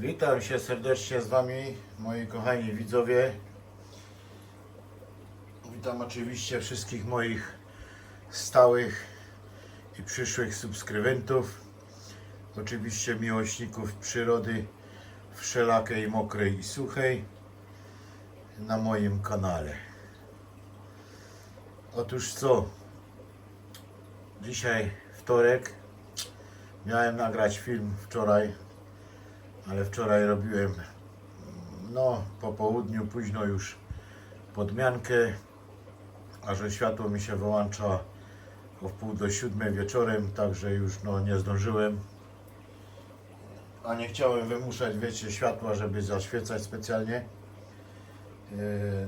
Witam się serdecznie z Wami, moi kochani widzowie. Witam oczywiście wszystkich moich stałych i przyszłych subskrybentów. Oczywiście miłośników przyrody wszelakiej, mokrej i suchej na moim kanale. Otóż co? Dzisiaj wtorek. Miałem nagrać film wczoraj, ale wczoraj robiłem no po południu, późno już podmiankę, a że światło mi się wyłącza o wpół do siódmej wieczorem, także już no nie zdążyłem. A nie chciałem wymuszać, wiecie, światła, żeby zaświecać specjalnie. Yy,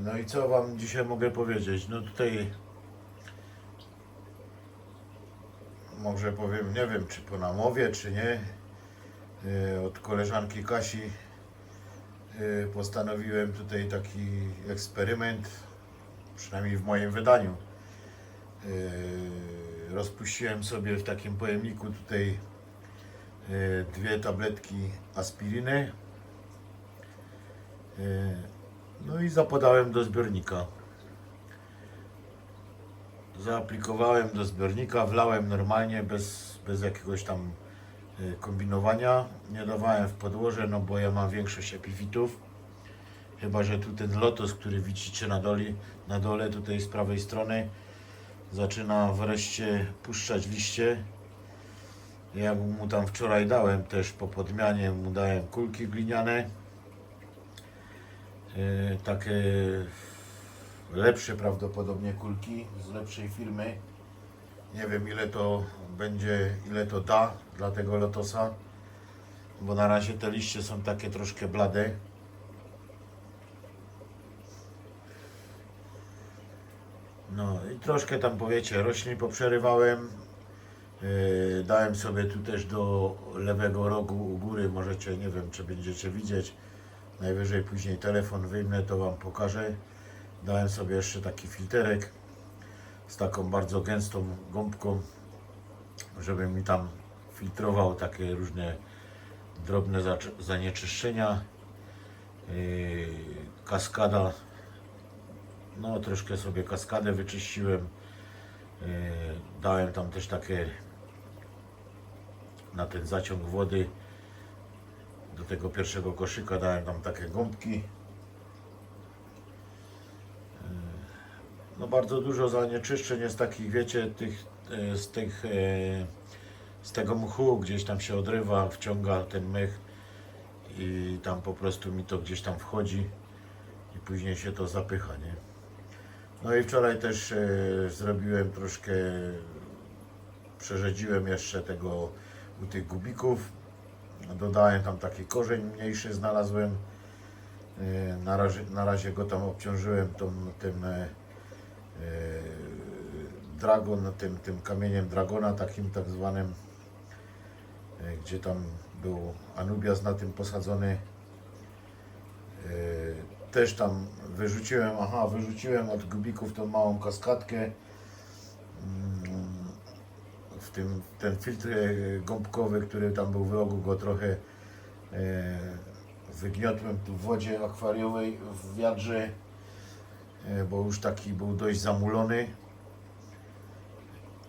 No i co Wam dzisiaj mogę powiedzieć? No tutaj może powiem, nie wiem czy po namowie, czy nie. Yy, Od koleżanki Kasi yy, postanowiłem tutaj taki eksperyment, przynajmniej w moim wydaniu. Yy, Rozpuściłem sobie w takim pojemniku tutaj dwie tabletki aspiriny. Yy, No i zapodałem do zbiornika. Zaaplikowałem do zbiornika, wlałem normalnie, bez, bez jakiegoś tam kombinowania. Nie dawałem w podłoże, no bo ja mam większość epifitów. Chyba, że tu ten lotos, który widzicie na dole, na dole tutaj z prawej strony, zaczyna wreszcie puszczać liście. Ja mu tam wczoraj dałem też po podmianie, mu dałem kulki gliniane. Yy, takie lepsze prawdopodobnie kulki z lepszej firmy. Nie wiem ile to będzie, ile to da dla tego lotosa, bo na razie te liście są takie troszkę blade. No i troszkę tam powiecie, roślin poprzerywałem. Yy, dałem sobie tu też do lewego rogu u góry, możecie, nie wiem czy będziecie widzieć, najwyżej później telefon wyjmę, to Wam pokażę. Dałem sobie jeszcze taki filterek z taką bardzo gęstą gąbką, żeby mi tam filtrował takie różne drobne zanieczyszczenia. Yy, kaskada, no troszkę sobie kaskadę wyczyściłem. Yy, dałem tam też takie na ten zaciąg wody do tego pierwszego koszyka dałem tam takie gąbki. No bardzo dużo zanieczyszczeń jest takich, wiecie, tych, e, z tych, e, z tego mchu gdzieś tam się odrywa, wciąga ten mech i tam po prostu mi to gdzieś tam wchodzi i później się to zapycha, nie? No i wczoraj też e, zrobiłem troszkę, przerzedziłem jeszcze tego u tych gubików, dodałem tam taki korzeń mniejszy, znalazłem, na razie, na razie go tam obciążyłem tą, tym dragon, tym, tym kamieniem dragona, takim tak zwanym, e, gdzie tam był Anubias na tym posadzony. E, Też tam wyrzuciłem, aha, wyrzuciłem od gubików tą małą kaskadkę. Mm, W tym, ten filtr e, gąbkowy, który tam był w rogu, go trochę e, wygniotłem tu w wodzie akwariowej w wiadrze e, bo już taki był dość zamulony.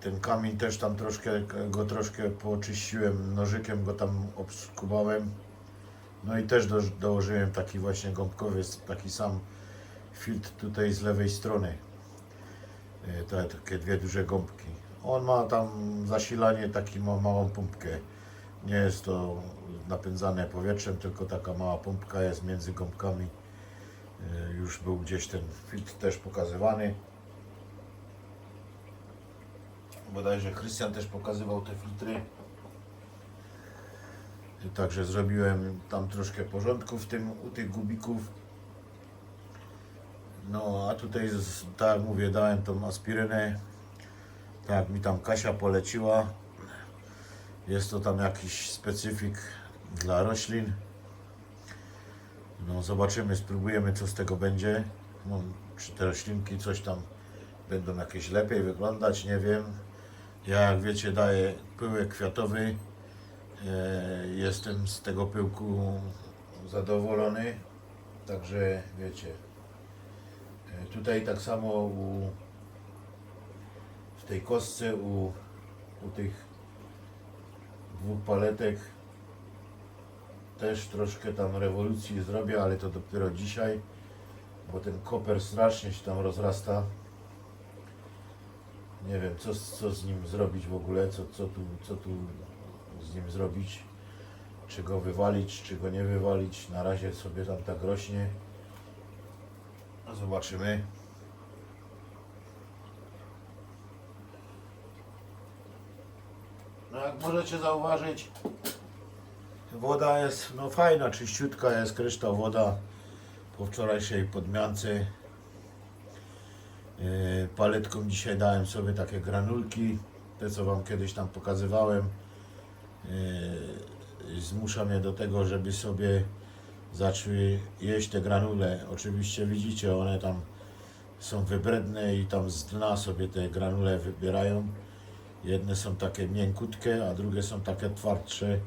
Ten kamień też tam troszkę, go troszkę poczyściłem, nożykiem go tam obskubałem. No i też do, dołożyłem taki właśnie gąbkowy, taki sam filtr tutaj z lewej strony. E, Te, takie dwie duże gąbki. On ma tam zasilanie, taki ma małą pompkę. Nie jest to napędzane powietrzem, tylko taka mała pompka jest między gąbkami. E, Już był gdzieś ten filtr też pokazywany. Bodajże Krystian też pokazywał te filtry. Także zrobiłem tam troszkę porządku w tym, u tych gubików. No a tutaj, tak mówię, dałem tą aspirynę. Tak mi tam Kasia poleciła. Jest to tam jakiś specyfik dla roślin. No zobaczymy, spróbujemy co z tego będzie. No, czy te roślinki coś tam będą jakieś lepiej wyglądać, nie wiem. Ja jak wiecie daję pyłek kwiatowy E, Jestem z tego pyłku zadowolony. Także wiecie. e, Tutaj tak samo u, w tej kostce u, u tych dwóch paletek też troszkę tam rewolucji zrobię, ale to dopiero dzisiaj, bo ten koper strasznie się tam rozrasta. Nie wiem, co, co z nim zrobić w ogóle, co, co, tu, co tu z nim zrobić. Czy go wywalić, czy go nie wywalić. Na razie sobie tam tak rośnie. Zobaczymy. No jak możecie zauważyć, woda jest no fajna, czyściutka jest kryształ woda po wczorajszej podmiance. Yy, Paletką dzisiaj dałem sobie takie granulki, te co Wam kiedyś tam pokazywałem. Yy, Zmusza mnie do tego, żeby sobie zaczęły jeść te granule. Oczywiście widzicie, one tam są wybredne i tam z dna sobie te granule wybierają. Jedne są takie miękutkie, a drugie są takie twardsze.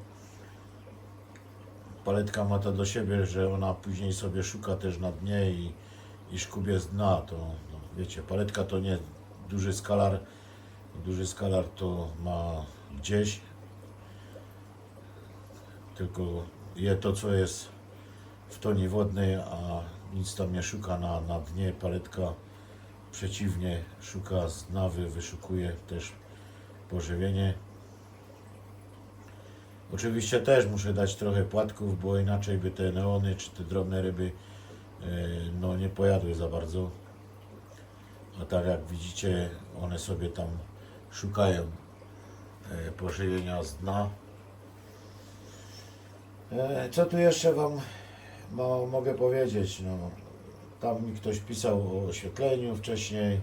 Paletka ma to do siebie, że ona później sobie szuka też na dnie i, i szkubie z dna. To no, wiecie, paletka to nie duży skalar. Duży skalar to ma gdzieś, tylko je to, co jest w toni wodnej, a nic tam nie szuka na, na dnie. Paletka przeciwnie, szuka z dna, wy- wyszukuje też pożywienie. Oczywiście też muszę dać trochę płatków, bo inaczej by te neony czy te drobne ryby e, no, nie pojadły za bardzo. A tak jak widzicie, one sobie tam szukają e, pożywienia z dna. E, Co tu jeszcze Wam mo- mogę powiedzieć? No, tam mi ktoś pisał o oświetleniu wcześniej.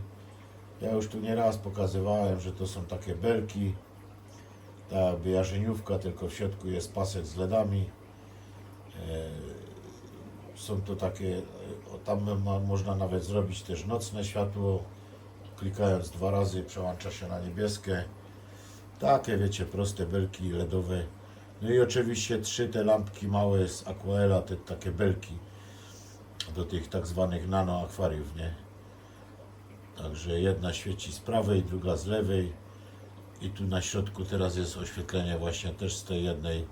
Ja już tu nieraz pokazywałem, że to są takie belki. Ta jakby jarzeniówka, tylko w środku jest pasek z LEDami. E, Są to takie, e, tam można nawet zrobić też nocne światło. Klikając dwa razy przełącza się na niebieskie. Takie wiecie, proste belki LEDowe. No i oczywiście trzy te lampki małe z Aquaela, te takie belki do tych tak zwanych nano akwariów, nie? Także jedna świeci z prawej, druga z lewej i tu na środku teraz jest oświetlenie właśnie też z tej jednej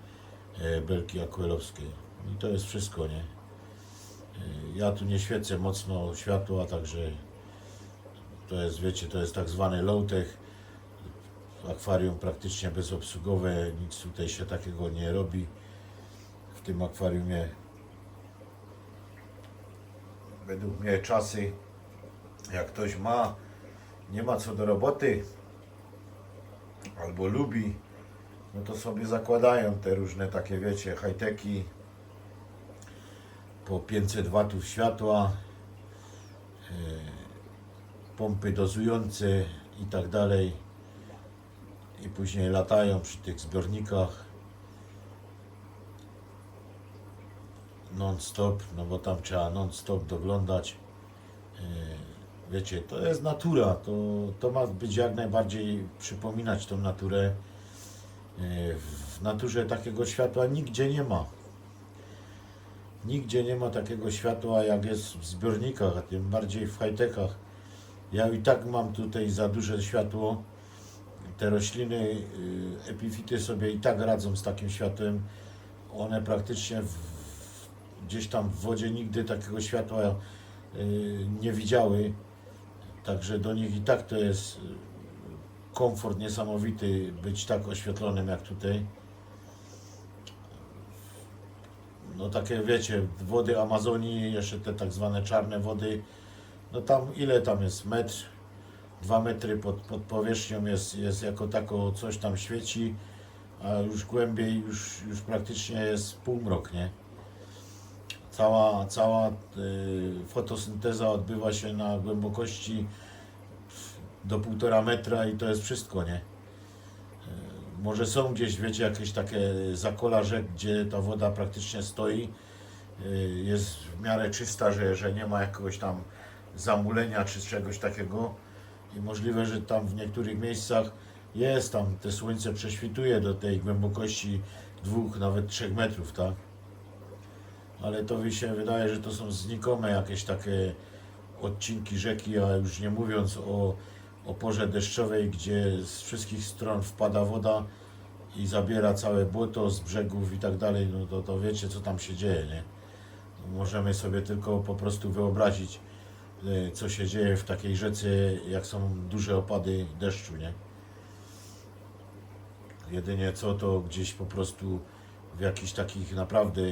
e, belki aquelowskiej. I to jest wszystko, nie? E, Ja tu nie świecę mocno światła, także to jest, wiecie, to jest tak zwany low-tech. Akwarium praktycznie bezobsługowe, nic tutaj się takiego nie robi. W tym akwariumie według mnie czasy, jak ktoś ma, nie ma co do roboty, albo lubi, no to sobie zakładają te różne takie, wiecie, high-techy po 500 watów światła, e, pompy dozujące i tak dalej. I później latają przy tych zbiornikach non-stop, no bo tam trzeba non-stop doglądać. Wiecie, to jest natura, to, to ma być jak najbardziej przypominać tą naturę. E, W naturze takiego światła nigdzie nie ma. Nigdzie nie ma takiego światła jak jest w zbiornikach, a tym bardziej w high-techach. Ja i tak mam tutaj za duże światło. Te rośliny, y, epifity sobie i tak radzą z takim światłem. One praktycznie w, gdzieś tam w wodzie nigdy takiego światła y, nie widziały. Także do nich i tak to jest y, komfort niesamowity być tak oświetlonym jak tutaj. No takie wiecie, wody Amazonii, jeszcze te tak zwane czarne wody, no tam ile tam jest? Metr, dwa metry pod, pod powierzchnią jest, jest jako tako coś tam świeci, a już głębiej już, już praktycznie jest półmrok, nie? Cała, cała y, fotosynteza odbywa się na głębokości do półtora metra i to jest wszystko, nie? Y, Może są gdzieś, wiecie, jakieś takie zakola rzek, gdzie ta woda praktycznie stoi, y, jest w miarę czysta, że, że nie ma jakiegoś tam zamulenia czy czegoś takiego i możliwe, że tam w niektórych miejscach jest, tam te słońce prześwituje do tej głębokości dwóch, nawet trzech metrów, tak? Ale to mi się wydaje, że to są znikome jakieś takie odcinki rzeki, a już nie mówiąc o, o porze deszczowej, gdzie z wszystkich stron wpada woda i zabiera całe błoto z brzegów i tak dalej, no to, to wiecie co tam się dzieje, nie? Możemy sobie tylko po prostu wyobrazić, e, co się dzieje w takiej rzece, jak są duże opady deszczu, nie? Jedynie co to gdzieś po prostu w jakichś takich naprawdę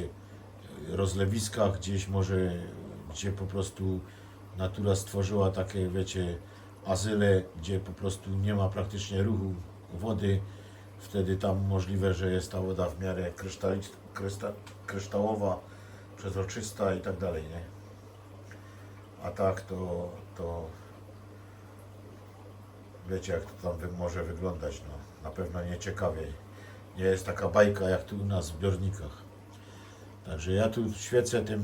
rozlewiskach, gdzieś może, gdzie po prostu natura stworzyła takie, wiecie, azyle, gdzie po prostu nie ma praktycznie ruchu wody, wtedy tam możliwe, że jest ta woda w miarę kryształowa, przezroczysta i tak dalej, nie? A tak to, to wiecie jak to tam może wyglądać, no. Na pewno nie ciekawiej. Nie jest taka bajka jak tu u nas w zbiornikach. Także ja tu świecę tym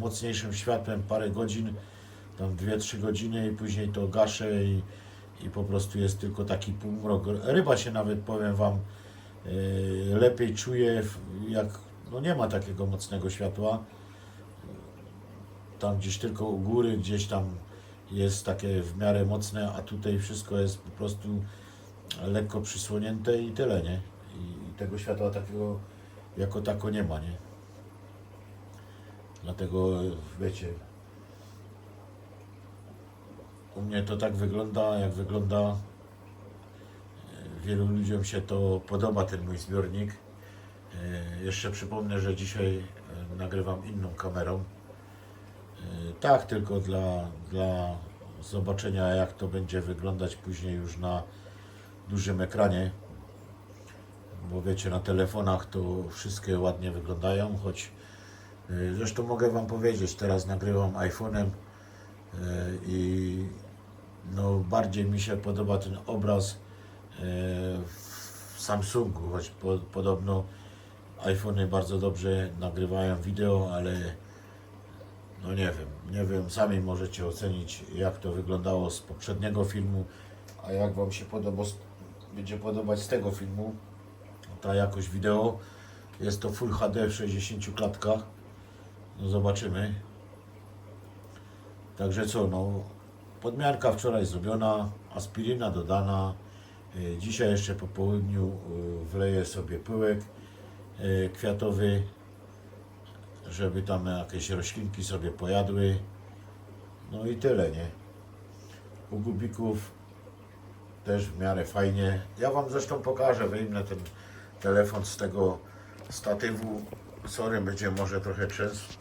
mocniejszym światłem parę godzin, tam 2-3 godziny i później to gaszę i, i po prostu jest tylko taki półmrok. Ryba się nawet, powiem Wam, yy, lepiej czuje, jak no nie ma takiego mocnego światła. Tam gdzieś tylko u góry, gdzieś tam jest takie w miarę mocne, a tutaj wszystko jest po prostu lekko przysłonięte i tyle, nie? I, i tego światła takiego jako tako nie ma, nie? Dlatego, wiecie, u mnie to tak wygląda, jak wygląda. Wielu ludziom się to podoba, ten mój zbiornik. E, Jeszcze przypomnę, że dzisiaj e, nagrywam inną kamerą. E, Tak, tylko dla, dla zobaczenia, jak to będzie wyglądać później już na dużym ekranie. Bo wiecie, na telefonach to wszystkie ładnie wyglądają, choć zresztą mogę Wam powiedzieć, teraz nagrywam iPhone'em e, i no, bardziej mi się podoba ten obraz e, w Samsungu, choć po, podobno iPhony bardzo dobrze nagrywają wideo, ale no nie wiem, nie wiem, sami możecie ocenić jak to wyglądało z poprzedniego filmu, a jak Wam się podoba, będzie podobać z tego filmu, ta jakość wideo. Jest to Full HD w 60 klatkach. Zobaczymy. Także co, no podmianka wczoraj zrobiona, aspiryna dodana. Y, Dzisiaj jeszcze po południu y, wleję sobie pyłek y, kwiatowy, żeby tam jakieś roślinki sobie pojadły. No i tyle, nie? U gubików też w miarę fajnie. Ja Wam zresztą pokażę, wyjmę ten telefon z tego statywu. Sorry, będzie może trochę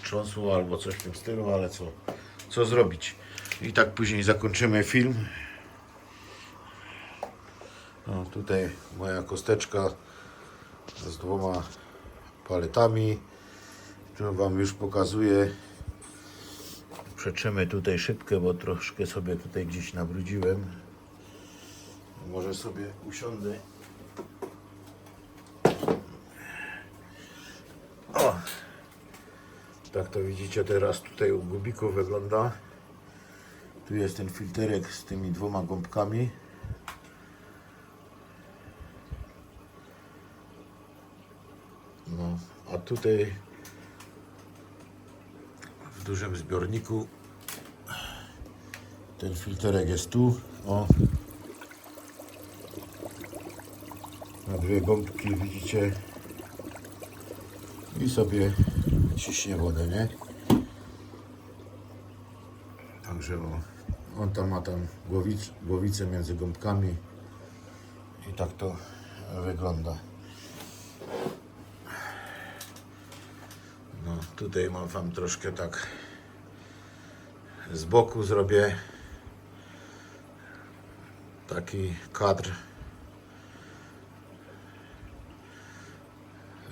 trząsło albo coś w tym stylu, ale co, co zrobić? I tak później zakończymy film. No, tutaj moja kosteczka z dwoma paletami, którą Wam już pokazuję. Przeczymy tutaj szybkę, bo troszkę sobie tutaj gdzieś nabrudziłem. Może sobie usiądę. O! Tak to widzicie teraz tutaj u gubiku wygląda. Tu jest ten filterek z tymi dwoma gąbkami. No, a tutaj w dużym zbiorniku ten filterek jest tu. O, na dwie gąbki widzicie i sobie ciśnie wodę, nie? Także o, on tam ma tam głowic, głowicę między gąbkami i tak to wygląda. No tutaj mam wam troszkę tak z boku zrobię taki kadr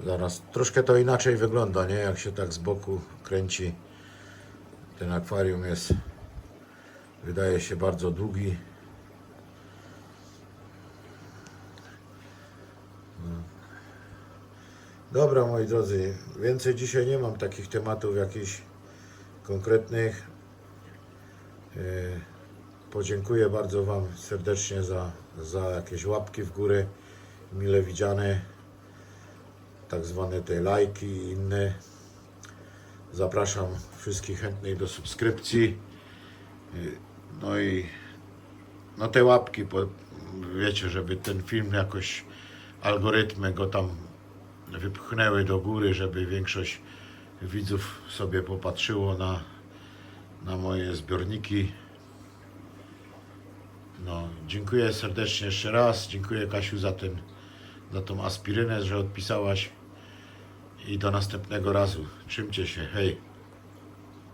Zaraz, troszkę to inaczej wygląda, nie? Jak się tak z boku kręci. Ten akwarium jest, wydaje się bardzo długi. Dobra, moi drodzy, więcej dzisiaj nie mam takich tematów jakichś konkretnych. Yy, Podziękuję bardzo Wam serdecznie za, za jakieś łapki w górę, mile widziane. Tak zwane te lajki i inne. Zapraszam wszystkich chętnych do subskrypcji. No i no te łapki, wiecie, żeby ten film jakoś algorytmy go tam wypchnęły do góry, żeby większość widzów sobie popatrzyło na, na moje zbiorniki. No, dziękuję serdecznie jeszcze raz. Dziękuję Kasiu za ten, za tą aspirynę, że odpisałaś. I do następnego razu. Trzymcie się. Hej.